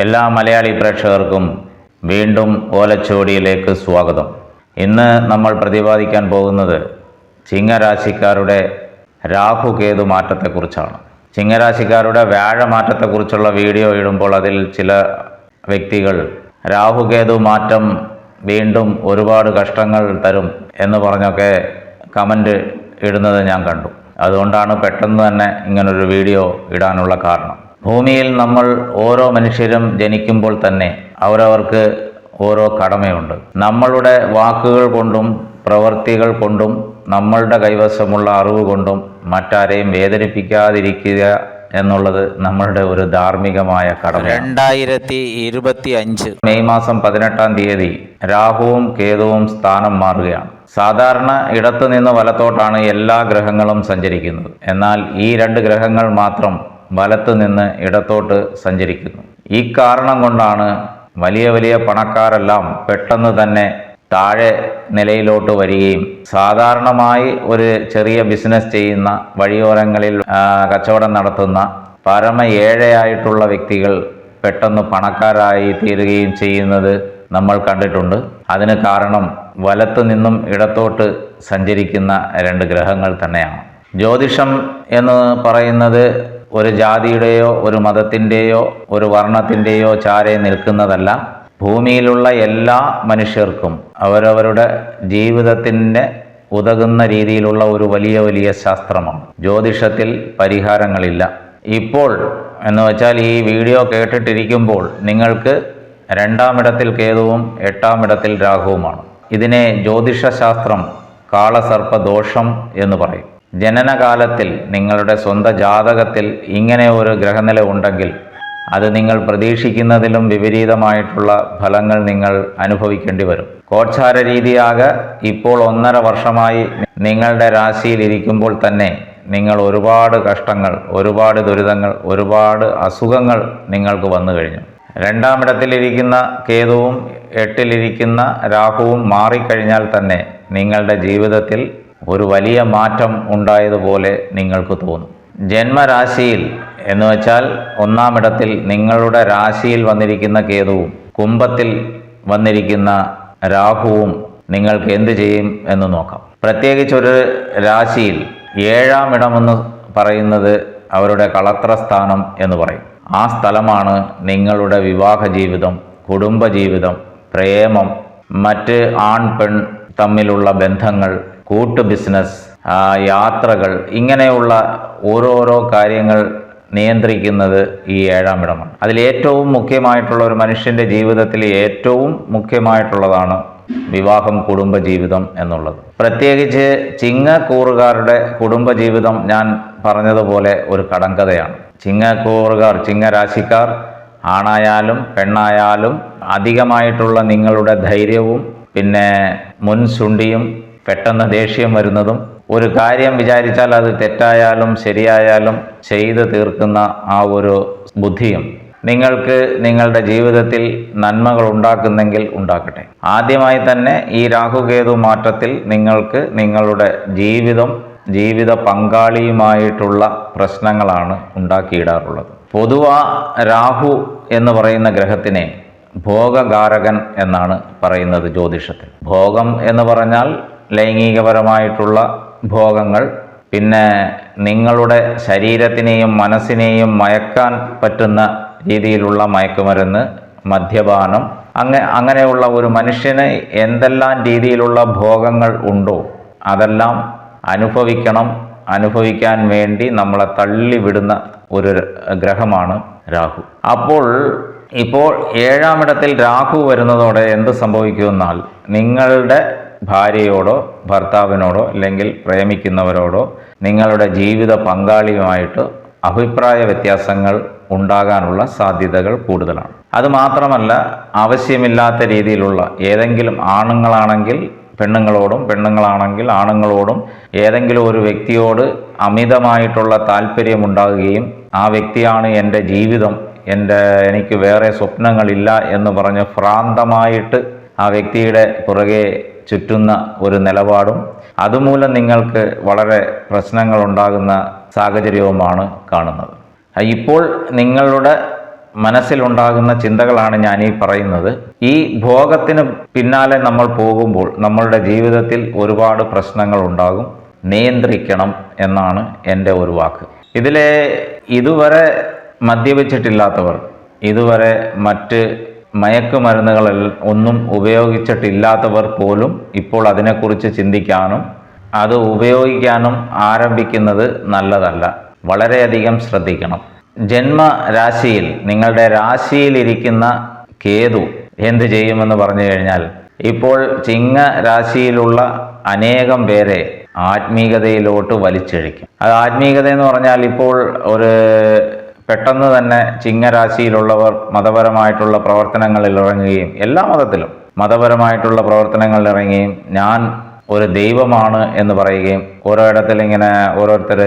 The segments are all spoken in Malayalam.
എല്ലാ മലയാളി പ്രേക്ഷകർക്കും വീണ്ടും ഓലച്ചുവടിയിലേക്ക് സ്വാഗതം. ഇന്ന് നമ്മൾ പ്രതിപാദിക്കാൻ പോകുന്നത് ചിങ്ങരാശിക്കാരുടെ രാഹുകേതു മാറ്റത്തെക്കുറിച്ചാണ്. ചിങ്ങരാശിക്കാരുടെ വ്യാഴ മാറ്റത്തെക്കുറിച്ചുള്ള വീഡിയോ ഇടുമ്പോൾ അതിൽ ചില വ്യക്തികൾ രാഹുകേതു മാറ്റം വീണ്ടും ഒരുപാട് കഷ്ടങ്ങൾ തരും എന്ന് പറഞ്ഞൊക്കെ കമന്റ് ഇടുന്നത് ഞാൻ കണ്ടു. അതുകൊണ്ടാണ് പെട്ടെന്ന് തന്നെ ഇങ്ങനൊരു വീഡിയോ ഇടാനുള്ള കാരണം. ഭൂമിയിൽ നമ്മൾ ഓരോ മനുഷ്യരും ജനിക്കുമ്പോൾ തന്നെ അവരവർക്ക് ഓരോ കടമയുണ്ട്. നമ്മളുടെ വാക്കുകൾ കൊണ്ടും പ്രവൃത്തികൾ കൊണ്ടും നമ്മളുടെ കൈവശമുള്ള അറിവ് കൊണ്ടും മറ്റാരെയും വേദനിപ്പിക്കാതിരിക്കുക എന്നുള്ളത് നമ്മളുടെ ഒരു ധാർമ്മികമായ കടമ രണ്ടായിരത്തി ഇരുപത്തി അഞ്ച് മെയ് മാസം പതിനെട്ടാം തീയതി രാഹുവും കേതുവും സ്ഥാനം മാറുകയാണ്. സാധാരണ ഇടത്തു നിന്ന് വലത്തോട്ടാണ് എല്ലാ ഗ്രഹങ്ങളും സഞ്ചരിക്കുന്നത്. എന്നാൽ ഈ രണ്ട് ഗ്രഹങ്ങൾ മാത്രം വലത്തു നിന്ന് ഇടത്തോട്ട് സഞ്ചരിക്കുന്നു. ഈ കാരണം കൊണ്ടാണ് വലിയ വലിയ പണക്കാരെല്ലാം പെട്ടെന്ന് തന്നെ താഴെ നിലയിലോട്ട് വരികയും സാധാരണമായി ഒരു ചെറിയ ബിസിനസ് ചെയ്യുന്ന വഴിയോരങ്ങളിൽ കച്ചവടം നടത്തുന്ന പരമ ഏഴയായിട്ടുള്ള വ്യക്തികൾ പെട്ടെന്ന് പണക്കാരായി തീരുകയും ചെയ്യുന്നത് നമ്മൾ കണ്ടിട്ടുണ്ട്. അതിന് കാരണം വലത്തു നിന്നും ഇടത്തോട്ട് സഞ്ചരിക്കുന്ന രണ്ട് ഗ്രഹങ്ങൾ തന്നെയാണ്. ജ്യോതിഷം എന്ന് പറയുന്നത് ഒരു ജാതിയുടെയോ ഒരു മതത്തിന്റെയോ ഒരു വർണത്തിന്റെയോ ചാരെ നിൽക്കുന്നതല്ല. ഭൂമിയിലുള്ള എല്ലാ മനുഷ്യർക്കും അവരവരുടെ ജീവിതത്തിന്റെ ഉതകുന്ന രീതിയിലുള്ള ഒരു വലിയ വലിയ ശാസ്ത്രമാണ്. ജ്യോതിഷത്തിൽ പരിഹാരങ്ങളില്ല. ഇപ്പോൾ എന്ന് വെച്ചാൽ ഈ വീഡിയോ കേട്ടിട്ടിരിക്കുമ്പോൾ നിങ്ങൾക്ക് രണ്ടാമിടത്തിൽ കേതുവും എട്ടാമിടത്തിൽ രാഹുവുമാണ്. ഇതിനെ ജ്യോതിഷശാസ്ത്രം കാളസർപ്പ ദോഷം എന്ന് പറയും. ജനനകാലത്തിൽ നിങ്ങളുടെ സ്വന്തം ജാതകത്തിൽ ഇങ്ങനെ ഒരു ഗ്രഹനില ഉണ്ടെങ്കിൽ അത് നിങ്ങൾ പ്രതീക്ഷിക്കുന്നതിലും വിപരീതമായിട്ടുള്ള ഫലങ്ങൾ നിങ്ങൾ അനുഭവിക്കേണ്ടി വരും. കോച്ചാര രീതിയാകെ ഇപ്പോൾ ഒന്നര വർഷമായി നിങ്ങളുടെ രാശിയിൽ ഇരിക്കുമ്പോൾ തന്നെ നിങ്ങൾ ഒരുപാട് കഷ്ടങ്ങൾ ഒരുപാട് ദുരിതങ്ങൾ ഒരുപാട് അസുഖങ്ങൾ നിങ്ങൾക്ക് വന്നു കഴിഞ്ഞു. രണ്ടാമിടത്തിലിരിക്കുന്ന കേതുവും എട്ടിലിരിക്കുന്ന രാഹുവും മാറിക്കഴിഞ്ഞാൽ തന്നെ നിങ്ങളുടെ ജീവിതത്തിൽ ഒരു വലിയ മാറ്റം ഉണ്ടായതുപോലെ നിങ്ങൾക്ക് തോന്നും. ജന്മരാശിയിൽ എന്ന് വെച്ചാൽ ഒന്നാമിടത്തിൽ നിങ്ങളുടെ രാശിയിൽ വന്നിരിക്കുന്ന കേതുവും കുംഭത്തിൽ വന്നിരിക്കുന്ന രാഹുവും നിങ്ങൾക്ക് എന്ത് ചെയ്യും എന്ന് നോക്കാം. പ്രത്യേകിച്ചൊരു രാശിയിൽ ഏഴാം ഇടമെന്ന് പറയുന്നത് അവരുടെ കളത്രസ്ഥാനം എന്ന് പറയും. ആ സ്ഥലമാണ് നിങ്ങളുടെ വിവാഹ ജീവിതം കുടുംബ ജീവിതം പ്രേമം മറ്റ് ആൺ പെൺ തമ്മിലുള്ള ബന്ധങ്ങൾ കൂട്ടു ബിസിനസ് യാത്രകൾ ഇങ്ങനെയുള്ള ഓരോരോ കാര്യങ്ങൾ നിയന്ത്രിക്കുന്നത് ഈ ഏഴാം ഇടമാണ്. അതിൽ ഏറ്റവും മുഖ്യമായിട്ടുള്ള ഒരു മനുഷ്യന്റെ ജീവിതത്തിൽ ഏറ്റവും മുഖ്യമായിട്ടുള്ളതാണ് വിവാഹം കുടുംബജീവിതം എന്നുള്ളത്. പ്രത്യേകിച്ച് ചിങ്ങക്കൂറുകാരുടെ കുടുംബജീവിതം ഞാൻ പറഞ്ഞതുപോലെ ഒരു കടങ്കഥയാണ്. ചിങ്ങക്കൂറുകാർ ചിങ്ങരാശിക്കാർ ആണായാലും പെണ്ണായാലും അധികമായിട്ടുള്ള നിങ്ങളുടെ ധൈര്യവും പിന്നെ മുൻശുണ്ടിയും പെട്ടെന്ന് ദേഷ്യം വരുന്നതും ഒരു കാര്യം വിചാരിച്ചാൽ അത് തെറ്റായാലും ശരിയായാലും ചെയ്തു തീർക്കുന്ന ആ ഒരു ബുദ്ധിയും നിങ്ങൾക്ക് നിങ്ങളുടെ ജീവിതത്തിൽ നന്മകൾ ഉണ്ടാക്കുന്നെങ്കിൽ ഉണ്ടാക്കട്ടെ. ആദ്യമായി തന്നെ ഈ രാഹുകേതു മാറ്റത്തിൽ നിങ്ങൾക്ക് നിങ്ങളുടെ ജീവിതം ജീവിത പങ്കാളിയുമായിട്ടുള്ള പ്രശ്നങ്ങളാണ് ഉണ്ടാക്കിയിടാറുള്ളത്. പൊതുവ രാഹു എന്ന് പറയുന്ന ഗ്രഹത്തിനെ ഭോഗകാരകൻ എന്നാണ് പറയുന്നത് ജ്യോതിഷത്തിൽ. ഭോഗം എന്ന് പറഞ്ഞാൽ ലൈംഗികപരമായിട്ടുള്ള ഭോഗങ്ങൾ പിന്നെ നിങ്ങളുടെ ശരീരത്തിനെയും മനസ്സിനെയും മയക്കാൻ പറ്റുന്ന രീതിയിലുള്ള മയക്കുമരുന്ന് മദ്യപാനം അങ്ങ അങ്ങനെയുള്ള ഒരു മനുഷ്യന് എന്തെല്ലാം രീതിയിലുള്ള ഭോഗങ്ങൾ ഉണ്ടോ അതെല്ലാം അനുഭവിക്കണം. അനുഭവിക്കാൻ വേണ്ടി നമ്മളെ തള്ളിവിടുന്ന ഒരു ഗ്രഹമാണ് രാഹു. അപ്പോൾ ഇപ്പോൾ ഏഴാമിടത്തിൽ രാഹു വരുന്നതോടെ എന്ത് സംഭവിക്കുമെന്നാൽ നിങ്ങളുടെ ഭാര്യയോടോ ഭർത്താവിനോടോ അല്ലെങ്കിൽ പ്രേമിക്കുന്നവരോടോ നിങ്ങളുടെ ജീവിത പങ്കാളിയുമായിട്ട് അഭിപ്രായ വ്യത്യാസങ്ങൾ ഉണ്ടാകാനുള്ള സാധ്യതകൾ കൂടുതലാണ്. അതുമാത്രമല്ല ആവശ്യമില്ലാത്ത രീതിയിലുള്ള ഏതെങ്കിലും ആണുങ്ങളാണെങ്കിൽ പെണ്ണുങ്ങളോടും പെണ്ണുങ്ങളാണെങ്കിൽ ആണുങ്ങളോടും ഏതെങ്കിലും ഒരു വ്യക്തിയോട് അമിതമായിട്ടുള്ള താല്പര്യമുണ്ടാകുകയും ആ വ്യക്തിയാണ് എന്റെ ജീവിതം എന്റെ എനിക്ക് വേറെ സ്വപ്നങ്ങളില്ല എന്ന് പറഞ്ഞ് ഭ്രാന്തമായിട്ട് ആ വ്യക്തിയുടെ പുറകെ ചുറ്റുന്ന ഒരു നിലപാടും അതുമൂലം നിങ്ങൾക്ക് വളരെ പ്രശ്നങ്ങൾ ഉണ്ടാകുന്ന സാഹചര്യവുമാണ് കാണുന്നത്. ഇപ്പോൾ നിങ്ങളുടെ മനസ്സിലുണ്ടാകുന്ന ചിന്തകളാണ് ഞാൻ ഈ പറയുന്നത്. ഈ ഭോഗത്തിന് പിന്നാലെ നമ്മൾ പോകുമ്പോൾ നമ്മളുടെ ജീവിതത്തിൽ ഒരുപാട് പ്രശ്നങ്ങൾ ഉണ്ടാകും. നിയന്ത്രിക്കണം എന്നാണ് എന്റെ ഒരു വാക്ക്. ഇതിലെ ഇതുവരെ മദ്യപിച്ചിട്ടില്ലാത്തവർ ഇതുവരെ മറ്റ് മയക്കുമരുന്നുകൾ ഒന്നും ഉപയോഗിച്ചിട്ടില്ലാത്തവർ പോലും ഇപ്പോൾ അതിനെക്കുറിച്ച് ചിന്തിക്കാനും അത് ഉപയോഗിക്കാനും ആരംഭിക്കുന്നത് നല്ലതല്ല. വളരെയധികം ശ്രദ്ധിക്കണം. ജന്മരാശിയിൽ നിങ്ങളുടെ രാശിയിലിരിക്കുന്ന കേതു എന്ത് ചെയ്യുമെന്ന് പറഞ്ഞു കഴിഞ്ഞാൽ ഇപ്പോൾ ചിങ്ങ രാശിയിലുള്ള അനേകം പേരെ ആത്മീകതയിലോട്ട് വലിച്ചഴിക്കും. അത് ആത്മീകത എന്ന് പറഞ്ഞാൽ ഇപ്പോൾ ഒരു പെട്ടെന്ന് തന്നെ ചിങ്ങരാശിയിലുള്ളവർ മതപരമായിട്ടുള്ള പ്രവർത്തനങ്ങളിൽ ഇറങ്ങുകയും എല്ലാ മതത്തിലും മതപരമായിട്ടുള്ള പ്രവർത്തനങ്ങളിൽ ഇറങ്ങുകയും ഞാൻ ഒരു ദൈവമാണ് എന്ന് പറയുകയും ഓരോ ഇടത്തിൽ ഇങ്ങനെ ഓരോരുത്തർ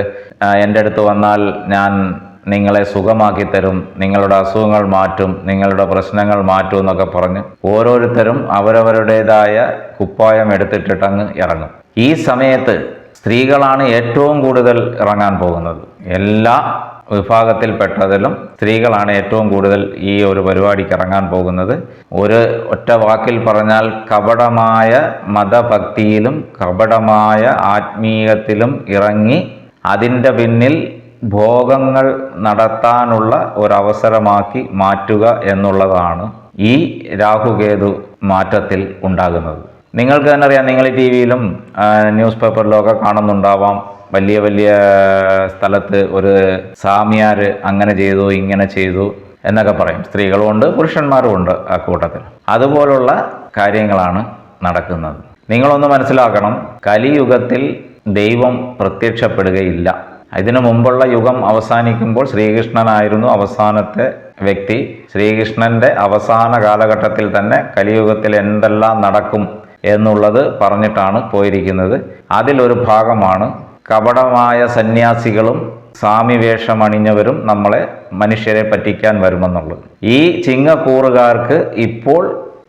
എന്റെ അടുത്ത് വന്നാൽ ഞാൻ നിങ്ങളെ സുഖമാക്കി തരും നിങ്ങളുടെ അസുഖങ്ങൾ മാറ്റും നിങ്ങളുടെ പ്രശ്നങ്ങൾ മാറ്റും എന്നൊക്കെ പറഞ്ഞ് ഓരോരുത്തരും അവരവരുടേതായ കുപ്പായം എടുത്തിട്ടിട്ടങ്ങ് ഇറങ്ങും. ഈ സമയത്ത് സ്ത്രീകളാണ് ഏറ്റവും കൂടുതൽ ഇറങ്ങാൻ പോകുന്നത്. എല്ലാ വിഭാഗത്തിൽപ്പെട്ടതിലും സ്ത്രീകളാണ് ഏറ്റവും കൂടുതൽ ഈ ഒരു പരിപാടിക്ക് ഇറങ്ങാൻ പോകുന്നത്. ഒരു ഒറ്റ വാക്കിൽ പറഞ്ഞാൽ കപടമായ മതഭക്തിയിലും കപടമായ ആത്മീയത്തിലും ഇറങ്ങി അതിന്റെ പിന്നിൽ ഭോഗങ്ങൾ നടത്താനുള്ള ഒരവസരമാക്കി മാറ്റുക എന്നുള്ളതാണ് ഈ രാഹുകേതു മാറ്റത്തിൽ ഉണ്ടാകുന്നത്. നിങ്ങൾക്ക് തന്നെ അറിയാം നിങ്ങൾ ടി വിയിലും ന്യൂസ് പേപ്പറിലും ഒക്കെ കാണുന്നുണ്ടാവാം. വലിയ വലിയ സ്ഥലത്ത് ഒരു സാമിയാർ അങ്ങനെ ചെയ്തു ഇങ്ങനെ ചെയ്തു എന്നൊക്കെ പറയും. സ്ത്രീകളും ഉണ്ട് പുരുഷന്മാരും ഉണ്ട് ആ കൂട്ടത്തിൽ. അതുപോലുള്ള കാര്യങ്ങളാണ് നടക്കുന്നത്. നിങ്ങളൊന്ന് മനസ്സിലാക്കണം കലിയുഗത്തിൽ ദൈവം പ്രത്യക്ഷപ്പെടുകയില്ല. ഇതിനു മുമ്പുള്ള യുഗം അവസാനിക്കുമ്പോൾ ശ്രീകൃഷ്ണനായിരുന്നു അവസാനത്തെ വ്യക്തി. ശ്രീകൃഷ്ണന്റെ അവസാന കാലഘട്ടത്തിൽ തന്നെ കലിയുഗത്തിൽ എന്തെല്ലാം നടക്കും എന്നുള്ളത് പറഞ്ഞിട്ടാണ് പോയിരിക്കുന്നത്. അതിലൊരു ഭാഗമാണ് കപടമായ സന്യാസികളും സ്വാമി വേഷം അണിഞ്ഞവരും നമ്മളെ മനുഷ്യരെ പറ്റിക്കാൻ വരുമെന്നുള്ളത്. ഈ ചിങ്ങക്കൂറുകാർക്ക് ഇപ്പോൾ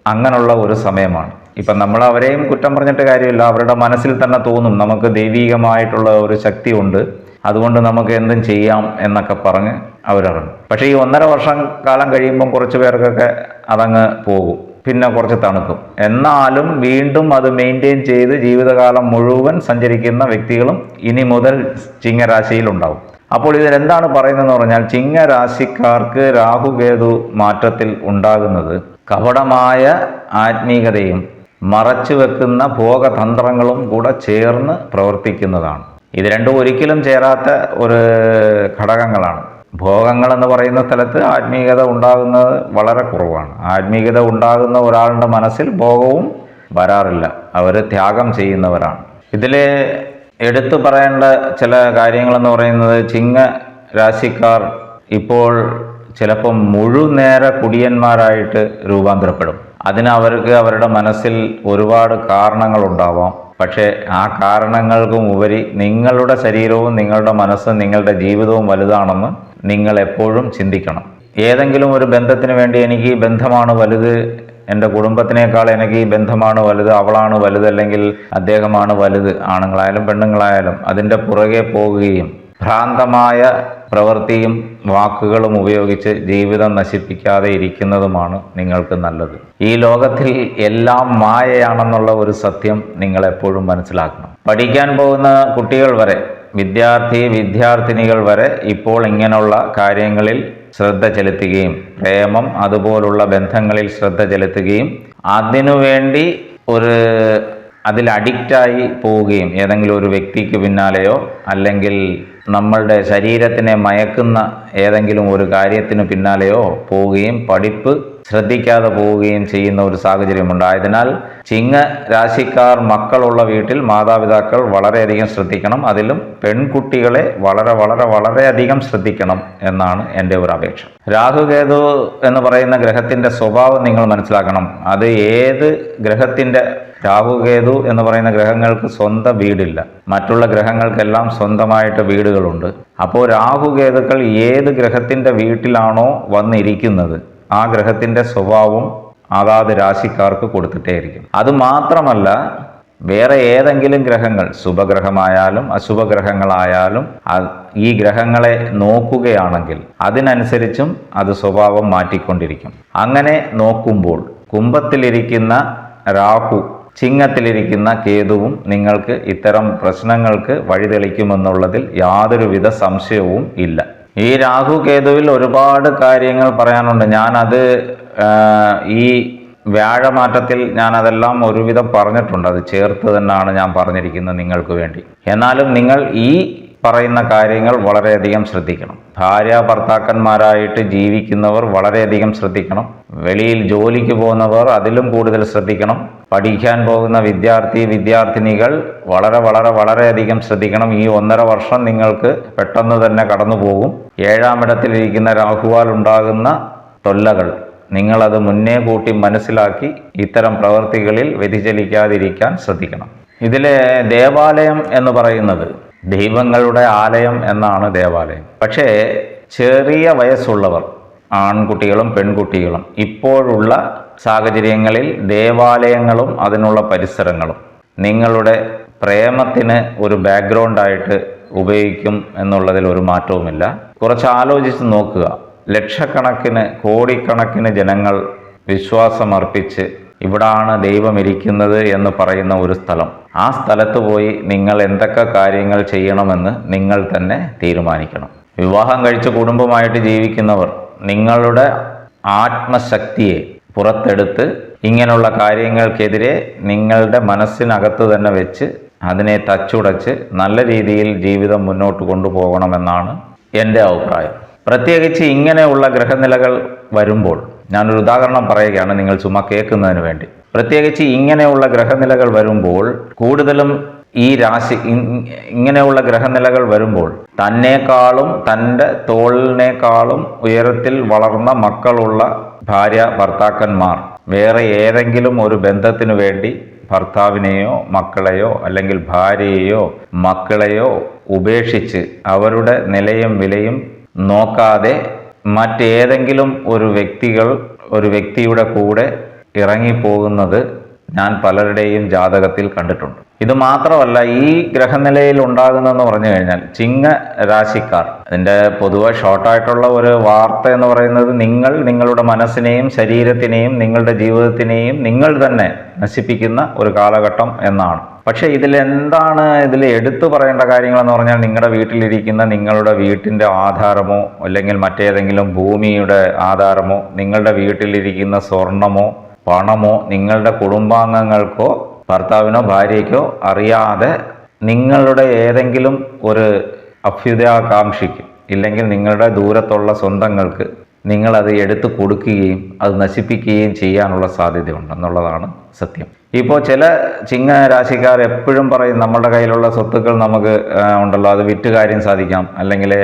അങ്ങനെയുള്ള ഒരു സമയമാണ്. ഇപ്പം നമ്മൾ അവരെയും കുറ്റം പറഞ്ഞിട്ട് കാര്യമില്ല. അവരുടെ മനസ്സിൽ തന്നെ തോന്നും നമുക്ക് ദൈവീകമായിട്ടുള്ള ഒരു ശക്തി ഉണ്ട് അതുകൊണ്ട് നമുക്ക് എന്തും ചെയ്യാം എന്നൊക്കെ പറഞ്ഞ് അവരിറങ്ങും പക്ഷേ ഈ ഒന്നര വർഷം കാലം കഴിയുമ്പം കുറച്ച് പേർക്കൊക്കെ അതങ്ങ് പോകും. പിന്നെ കുറച്ച് തണുക്കും. എന്നാലും വീണ്ടും അത് മെയിന്റെയിൻ ചെയ്ത് ജീവിതകാലം മുഴുവൻ സഞ്ചരിക്കുന്ന വ്യക്തികളും ഇനി മുതൽ ചിങ്ങരാശിയിൽ ഉണ്ടാവും. അപ്പോൾ ഇതിലെന്താണ് പറയുന്നതെന്ന് പറഞ്ഞാൽ ചിങ്ങരാശിക്കാർക്ക് രാഹുകേതു മാറ്റത്തിൽ ഉണ്ടാകുന്നത് കപടമായ ആത്മീകതയും മറച്ചു വെക്കുന്ന ഭോഗതന്ത്രങ്ങളും കൂടെ ചേർന്ന് പ്രവർത്തിക്കുന്നതാണ്. ഇത് രണ്ടും ഒരിക്കലും ചേരാത്ത ഒരു ഘടകങ്ങളാണ്. ഭോഗങ്ങൾ എന്ന് പറയുന്ന സ്ഥലത്ത് ആത്മീയത ഉണ്ടാകുന്നത് വളരെ കുറവാണ്. ആത്മീയത ഉണ്ടാകുന്ന ഒരാളുടെ മനസ്സിൽ ഭോഗവും വരാറില്ല. അവർ ത്യാഗം ചെയ്യുന്നവരാണ്. ഇതിൽ എടുത്തു പറയേണ്ട ചില കാര്യങ്ങളെന്ന് പറയുന്നത് ചിങ്ങ രാശിക്കാർ ഇപ്പോൾ ചിലപ്പം മുഴുനേര കുടിയന്മാരായിട്ട് രൂപാന്തരപ്പെടും. അതിന് അവർക്ക് അവരുടെ മനസ്സിൽ ഒരുപാട് കാരണങ്ങളുണ്ടാവാം. പക്ഷേ ആ കാരണങ്ങൾക്കും ഉപരി നിങ്ങളുടെ ശരീരവും നിങ്ങളുടെ മനസ്സും നിങ്ങളുടെ ജീവിതവും വലുതാണെന്ന് നിങ്ങൾ എപ്പോഴും ചിന്തിക്കണം. ഏതെങ്കിലും ഒരു ബന്ധത്തിന് വേണ്ടി എനിക്ക് ഈ ബന്ധമാണ് വലുത് എന്റെ കുടുംബത്തിനേക്കാൾ എനിക്ക് ഈ ബന്ധമാണ് വലുത് അവളാണ് വലുത് അല്ലെങ്കിൽ അദ്ദേഹമാണ് വലുത് ആണുങ്ങളായാലും പെണ്ണുങ്ങളായാലും അതിന്റെ പുറകെ പോവുകയും ഭ്രാന്തമായ പ്രവൃത്തിയും വാക്കുകളും ഉപയോഗിച്ച് ജീവിതം നശിപ്പിക്കാതെ ഇരിക്കുന്നതുമാണ് നിങ്ങൾക്ക് നല്ലത്. ഈ ലോകത്തിൽ എല്ലാം മായയാണെന്നുള്ള ഒരു സത്യം നിങ്ങൾ എപ്പോഴും മനസ്സിലാക്കണം. പഠിക്കാൻ പോകുന്ന കുട്ടികൾ വരെ വിദ്യാർത്ഥി വിദ്യാർത്ഥിനികൾ വരെ ഇപ്പോൾ ഇങ്ങനെയുള്ള കാര്യങ്ങളിൽ ശ്രദ്ധ ചെലുത്തുകയും പ്രേമം അതുപോലുള്ള ബന്ധങ്ങളിൽ ശ്രദ്ധ ചെലുത്തുകയും അതിനുവേണ്ടി ഒരു അതിൽ അഡിക്റ്റായി പോവുകയും ഏതെങ്കിലും ഒരു വ്യക്തിക്ക് പിന്നാലെയോ അല്ലെങ്കിൽ നമ്മളുടെ ശരീരത്തിനെ മയക്കുന്ന ഏതെങ്കിലും ഒരു കാര്യത്തിന് പിന്നാലെയോ പോവുകയും പഠിപ്പ് ശ്രദ്ധിക്കാതെ പോവുകയും ചെയ്യുന്ന ഒരു സാഹചര്യമുണ്ട്. ആയതിനാൽ ചിങ്ങ രാശിക്കാർ മക്കളുള്ള വീട്ടിൽ മാതാപിതാക്കൾ വളരെയധികം ശ്രദ്ധിക്കണം. അതിലും പെൺകുട്ടികളെ വളരെ വളരെ വളരെയധികം ശ്രദ്ധിക്കണം എന്നാണ് എന്റെ ഒരു അപേക്ഷ. രാഹുകേതു എന്ന് പറയുന്ന ഗ്രഹത്തിന്റെ സ്വഭാവം നിങ്ങൾ മനസ്സിലാക്കണം. അത് ഏത് ഗ്രഹത്തിന്റെ രാഹുകേതു എന്ന് പറയുന്ന ഗ്രഹങ്ങൾക്ക് സ്വന്തം വീടില്ല. മറ്റുള്ള ഗ്രഹങ്ങൾക്കെല്ലാം സ്വന്തമായിട്ട് വീടുകളുണ്ട്. അപ്പോൾ രാഹുകേതുക്കൾ ഏത് ഗ്രഹത്തിന്റെ വീട്ടിലാണോ വന്നിരിക്കുന്നത്? ആ ഗ്രഹത്തിന്റെ സ്വഭാവം അതാത് രാശിക്കാർക്ക് കൊടുത്തിട്ടേയിരിക്കും. അത് മാത്രമല്ല വേറെ ഏതെങ്കിലും ഗ്രഹങ്ങൾ ശുഭഗ്രഹമായാലും അശുഭഗ്രഹങ്ങളായാലും ഈ ഗ്രഹങ്ങളെ നോക്കുകയാണെങ്കിൽ അതിനനുസരിച്ചും അത് സ്വഭാവം മാറ്റിക്കൊണ്ടിരിക്കും. അങ്ങനെ നോക്കുമ്പോൾ കുംഭത്തിലിരിക്കുന്ന രാഹു ചിങ്ങത്തിലിരിക്കുന്ന കേതുവും നിങ്ങൾക്ക് ഇത്തരം പ്രശ്നങ്ങൾക്ക് വഴിതെളിക്കുമെന്നുള്ളതിൽ യാതൊരുവിധ സംശയവും ഇല്ല. ഈ രാഹു കേതുവിൽ ഒരുപാട് കാര്യങ്ങൾ പറയാനുണ്ട്. ഞാനത് ഈ വ്യാഴമാറ്റത്തിൽ ഞാൻ അതെല്ലാം ഒരുവിധം പറഞ്ഞിട്ടുണ്ട്. അത് ചേർത്ത് തന്നെയാണ് ഞാൻ പറഞ്ഞിരിക്കുന്നത് നിങ്ങൾക്ക് വേണ്ടി. എന്നാലും നിങ്ങൾ ഈ പറയുന്ന കാര്യങ്ങൾ വളരെയധികം ശ്രദ്ധിക്കണം. ഭാര്യ ഭർത്താക്കന്മാരായിട്ട് ജീവിക്കുന്നവർ വളരെയധികം ശ്രദ്ധിക്കണം. വെളിയിൽ ജോലിക്ക് പോകുന്നവർ അതിലും കൂടുതൽ ശ്രദ്ധിക്കണം. പഠിക്കാൻ പോകുന്ന വിദ്യാർത്ഥി വിദ്യാർത്ഥിനികൾ വളരെ വളരെ വളരെയധികം ശ്രദ്ധിക്കണം. ഈ ഒന്നര വർഷം നിങ്ങൾക്ക് പെട്ടെന്ന് തന്നെ കടന്നു പോകും ഏഴാം ഇടത്തിലിരിക്കുന്ന രാഹുവാൽ ഉണ്ടാകുന്ന തൊല്ലകൾ നിങ്ങളത് മുന്നേ കൂട്ടി മനസ്സിലാക്കി ഇത്തരം പ്രവൃത്തികളിൽ വ്യതിചലിക്കാതിരിക്കാൻ ശ്രദ്ധിക്കണം. ഇതിലെ ദേവാലയം എന്ന് പറയുന്നത് ദൈവങ്ങളുടെ ആലയം എന്നാണ് ദേവാലയം. പക്ഷേ ചെറിയ വയസ്സുള്ളവർ ആൺകുട്ടികളും പെൺകുട്ടികളും ഇപ്പോഴുള്ള സാഹചര്യങ്ങളിൽ ദേവാലയങ്ങളും അതിനുള്ള പരിസരങ്ങളും നിങ്ങളുടെ പ്രേമത്തിന് ഒരു ബാക്ക്ഗ്രൗണ്ടായിട്ട് ഉപയോഗിക്കും എന്നുള്ളതിൽ ഒരു മാറ്റവുമില്ല. കുറച്ച് ആലോചിച്ച് നോക്കുക. ലക്ഷക്കണക്കിന് കോടിക്കണക്കിന് ജനങ്ങൾ വിശ്വാസമർപ്പിച്ച് ഇവിടാണ് ദൈവം ഇരിക്കുന്നത് എന്ന് പറയുന്ന ഒരു സ്ഥലം. ആ സ്ഥലത്ത് പോയി നിങ്ങൾ എന്തൊക്കെ കാര്യങ്ങൾ ചെയ്യണമെന്ന് നിങ്ങൾ തന്നെ തീരുമാനിക്കണം. വിവാഹം കഴിച്ച് കുടുംബമായിട്ട് ജീവിക്കുന്നവർ നിങ്ങളുടെ ആത്മശക്തിയെ പുറത്തെടുത്ത് ഇങ്ങനെയുള്ള കാര്യങ്ങൾക്കെതിരെ നിങ്ങളുടെ മനസ്സിനകത്ത് തന്നെ വെച്ച് അതിനെ തച്ചുടച്ച് നല്ല രീതിയിൽ ജീവിതം മുന്നോട്ട് കൊണ്ടുപോകണമെന്നാണ് എന്റെ അഭിപ്രായം. പ്രത്യേകിച്ച് ഇങ്ങനെയുള്ള ഗ്രഹനിലകൾ വരുമ്പോൾ ഞാനൊരു ഉദാഹരണം പറയുകയാണ് നിങ്ങൾ ചുമ്മാ കേൾക്കുന്നതിന് വേണ്ടി. പ്രത്യേകിച്ച് ഇങ്ങനെയുള്ള ഗ്രഹനിലകൾ വരുമ്പോൾ കൂടുതലും ഈ രാശി ഇങ്ങനെയുള്ള ഗ്രഹനിലകൾ വരുമ്പോൾ തന്നേക്കാളും തന്റെ തോളിനേക്കാളും ഉയരത്തിൽ വളർന്ന മക്കളുള്ള ഭാര്യ ഭർത്താക്കന്മാർ വേറെ ഏതെങ്കിലും ഒരു ബന്ധത്തിനു വേണ്ടി ഭർത്താവിനെയോ മക്കളെയോ അല്ലെങ്കിൽ ഭാര്യയെയോ മക്കളെയോ ഉപേക്ഷിച്ച് അവരുടെ നിലയും വിലയും നോക്കാതെ മറ്റേതെങ്കിലും ഒരു വ്യക്തികൾ ഒരു വ്യക്തിയുടെ കൂടെ ഇറങ്ങിപ്പോകുന്നത് ഞാൻ പലരുടെയും ജാതകത്തിൽ കണ്ടിട്ടുണ്ട്. ഇത് മാത്രമല്ല ഈ ഗ്രഹനിലയിൽ ഉണ്ടാകുന്നതെന്ന് പറഞ്ഞു കഴിഞ്ഞാൽ ചിങ്ങ രാശിക്കാർ. അതിന്റെ പൊതുവെ ഷോർട്ടായിട്ടുള്ള ഒരു വാർത്ത എന്ന് പറയുന്നത് നിങ്ങൾ നിങ്ങളുടെ മനസ്സിനെയും ശരീരത്തിനെയും നിങ്ങളുടെ ജീവിതത്തിനെയും നിങ്ങൾ തന്നെ നശിപ്പിക്കുന്ന ഒരു കാലഘട്ടം എന്നാണ്. പക്ഷേ ഇതിലെന്താണ് ഇതിൽ എടുത്തു പറയേണ്ട കാര്യങ്ങളെന്ന് പറഞ്ഞാൽ നിങ്ങളുടെ വീട്ടിലിരിക്കുന്ന നിങ്ങളുടെ വീട്ടിന്റെ ആധാരമോ അല്ലെങ്കിൽ മറ്റേതെങ്കിലും ഭൂമിയുടെ ആധാരമോ നിങ്ങളുടെ വീട്ടിലിരിക്കുന്ന സ്വർണമോ പണമോ നിങ്ങളുടെ കുടുംബാംഗങ്ങൾക്കോ ഭർത്താവിനോ ഭാര്യയ്ക്കോ അറിയാതെ നിങ്ങളുടെ ഏതെങ്കിലും ഒരു അഭ്യുദയാകാംക്ഷിക്ക് ഇല്ലെങ്കിൽ നിങ്ങളുടെ ദൂരത്തുള്ള സ്വന്തങ്ങൾക്ക് നിങ്ങളത് എടുത്തു കൊടുക്കുകയും അത് നശിപ്പിക്കുകയും ചെയ്യാനുള്ള സാധ്യതയുണ്ട് എന്നുള്ളതാണ് സത്യം. ഇപ്പോൾ ചില ചിങ്ങ രാശിക്കാർ എപ്പോഴും പറയും നമ്മളുടെ കയ്യിലുള്ള സ്വത്തുക്കൾ നമുക്ക് ഉണ്ടല്ലോ അത് വിറ്റ് കാര്യം സാധിക്കാം. അല്ലെങ്കിൽ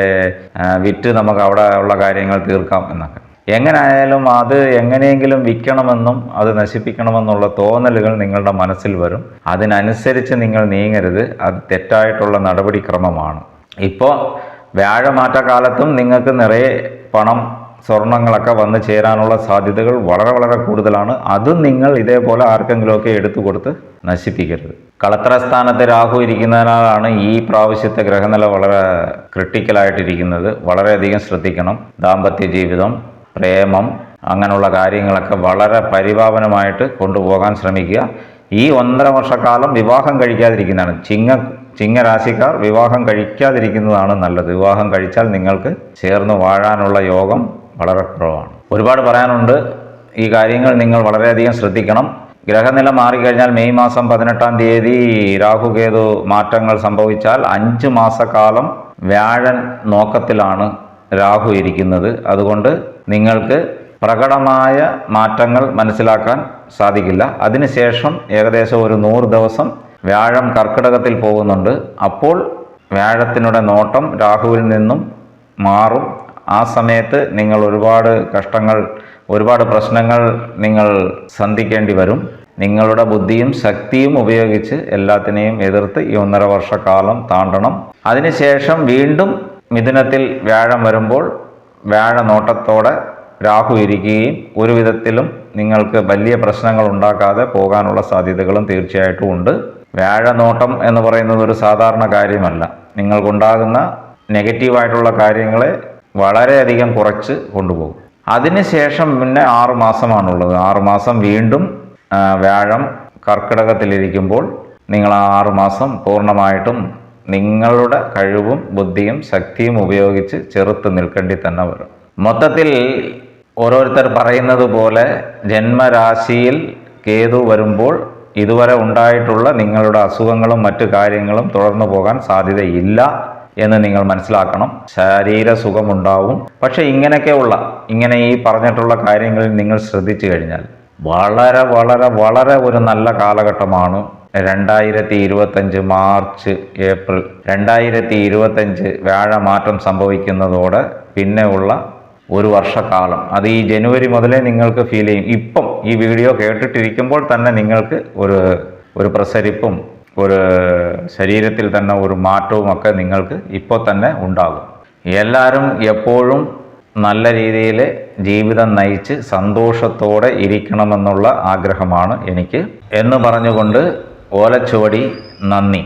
വിറ്റ് നമുക്ക് അവിടെ ഉള്ള കാര്യങ്ങൾ തീർക്കാം എന്നൊക്കെ. എങ്ങനെയായാലും അത് എങ്ങനെയെങ്കിലും വിൽക്കണമെന്നും അത് നശിപ്പിക്കണമെന്നുള്ള തോന്നലുകൾ നിങ്ങളുടെ മനസ്സിൽ വരും. അതിനനുസരിച്ച് നിങ്ങൾ നീങ്ങരുത്. അത് തെറ്റായിട്ടുള്ള നടപടിക്രമമാണ്. ഇപ്പോൾ വ്യാഴമാറ്റ കാലത്തും നിങ്ങൾക്ക് നിറയെ പണം സ്വർണങ്ങളൊക്കെ വന്നു ചേരാനുള്ള സാധ്യതകൾ വളരെ വളരെ കൂടുതലാണ്. അതും നിങ്ങൾ ഇതേപോലെ ആർക്കെങ്കിലുമൊക്കെ എടുത്തു കൊടുത്ത് നശിപ്പിക്കരുത്. കളത്രസ്ഥാനത്ത് രാഹു ഇരിക്കുന്നതിനാലാണ് ഈ പ്രാവശ്യത്തെ ഗ്രഹനില വളരെ ക്രിട്ടിക്കലായിട്ടിരിക്കുന്നത് വളരെയധികം ശ്രദ്ധിക്കണം. ദാമ്പത്യ ജീവിതം പ്രേമം അങ്ങനെയുള്ള കാര്യങ്ങളൊക്കെ വളരെ പരിപാവനമായിട്ട് കൊണ്ടുപോകാൻ ശ്രമിക്കുക. ഈ ഒന്നര വർഷക്കാലം വിവാഹം കഴിക്കാതിരിക്കുന്നതാണ്. ചിങ്ങ ചിങ്ങരാശിക്കാർ വിവാഹം കഴിക്കാതിരിക്കുന്നതാണ് നല്ലത്. വിവാഹം കഴിച്ചാൽ നിങ്ങൾക്ക് ചേർന്ന് വാഴാനുള്ള യോഗം വളരെ കുറവാണ്. ഒരുപാട് പറയാനുണ്ട്. ഈ കാര്യങ്ങൾ നിങ്ങൾ വളരെയധികം ശ്രദ്ധിക്കണം. ഗ്രഹനില മാറിക്കഴിഞ്ഞാൽ മെയ് മാസം പതിനെട്ടാം തീയതി രാഹുകേതു മാറ്റങ്ങൾ സംഭവിച്ചാൽ അഞ്ച് മാസക്കാലം വ്യാഴൻ നോക്കത്തിലാണ് രാഹു ഇരിക്കുന്നത്. അതുകൊണ്ട് നിങ്ങൾക്ക് പ്രകടമായ മാറ്റങ്ങൾ മനസ്സിലാക്കാൻ സാധിക്കില്ല. അതിനുശേഷം ഏകദേശം ഒരു നൂറ് ദിവസം വ്യാഴം കർക്കിടകത്തിൽ പോകുന്നുണ്ട്. അപ്പോൾ വ്യാഴത്തിനുടെ നോട്ടം രാഹുവിൽ നിന്നും മാറും. ആ സമയത്ത് നിങ്ങൾ ഒരുപാട് കഷ്ടങ്ങൾ ഒരുപാട് പ്രശ്നങ്ങൾ നിങ്ങൾ സന്ധിക്കേണ്ടി വരും. നിങ്ങളുടെ ബുദ്ധിയും ശക്തിയും ഉപയോഗിച്ച് എല്ലാത്തിനെയും എതിർത്ത് ഈ ഒന്നര വർഷക്കാലം താണ്ടണം. അതിനുശേഷം വീണ്ടും മിഥുനത്തിൽ വ്യാഴം വരുമ്പോൾ വ്യാഴ നോട്ടത്തോടെ രാഹു ഇരിക്കുകയും ഒരു വിധത്തിലും നിങ്ങൾക്ക് വലിയ പ്രശ്നങ്ങൾ ഉണ്ടാക്കാതെ പോകാനുള്ള സാധ്യതകളും തീർച്ചയായിട്ടും ഉണ്ട്. വ്യാഴനോട്ടം എന്ന് പറയുന്നത് ഒരു സാധാരണ കാര്യമല്ല. നിങ്ങൾക്കുണ്ടാകുന്ന നെഗറ്റീവായിട്ടുള്ള കാര്യങ്ങളെ വളരെയധികം കുറച്ച് കൊണ്ടുപോകും. അതിനുശേഷം പിന്നെ ആറ് മാസമാണുള്ളത്. ആറ് മാസം വീണ്ടും വ്യാഴം കർക്കിടകത്തിലിരിക്കുമ്പോൾ നിങ്ങൾ ആ ആറ് മാസം പൂർണമായിട്ടും നിങ്ങളുടെ കഴിവും ബുദ്ധിയും ശക്തിയും ഉപയോഗിച്ച് ചെറുത്ത് നിൽക്കേണ്ടി തന്നെ വരും. മൊത്തത്തിൽ ഓരോരുത്തർ പറയുന്നത് പോലെ ജന്മരാശിയിൽ കേതു വരുമ്പോൾ ഇതുവരെ ഉണ്ടായിട്ടുള്ള നിങ്ങളുടെ അസുഖങ്ങളും മറ്റു കാര്യങ്ങളും തുടർന്നു പോകാൻ സാധ്യതയില്ല എന്ന് നിങ്ങൾ മനസ്സിലാക്കണം. ശരീര സുഖമുണ്ടാവും പക്ഷെ ഇങ്ങനെയൊക്കെയുള്ള ഇങ്ങനെ ഈ പറഞ്ഞിട്ടുള്ള കാര്യങ്ങളിൽ നിങ്ങൾ ശ്രദ്ധിച്ചു കഴിഞ്ഞാൽ വളരെ വളരെ വളരെ ഒരു നല്ല കാലഘട്ടമാണ്. രണ്ടായിരത്തി ഇരുപത്തഞ്ച് മാർച്ച് ഏപ്രിൽ. രണ്ടായിരത്തി ഇരുപത്തഞ്ച് വ്യാഴ മാറ്റം സംഭവിക്കുന്നതോടെ പിന്നെ ഉള്ള ഒരു വർഷക്കാലം. അത് ഈ ജനുവരി മുതലേ നിങ്ങൾക്ക് ഫീൽ ചെയ്യും. ഇപ്പം ഈ വീഡിയോ കേട്ടിട്ടിരിക്കുമ്പോൾ തന്നെ നിങ്ങൾക്ക് ഒരു ഒരു പ്രസരിപ്പും ഒരു ശരീരത്തിൽ തന്നെ ഒരു മാറ്റവും ഒക്കെ നിങ്ങൾക്ക് ഇപ്പോൾ തന്നെ ഉണ്ടാകും. എല്ലാവരും എപ്പോഴും നല്ല രീതിയിൽ ജീവിതം നയിച്ച് സന്തോഷത്തോടെ ഇരിക്കണമെന്നുള്ള ആഗ്രഹമാണ് എനിക്ക്. എന്ന് പറഞ്ഞുകൊണ്ട് ഓലച്ചുവടി നന്ദി.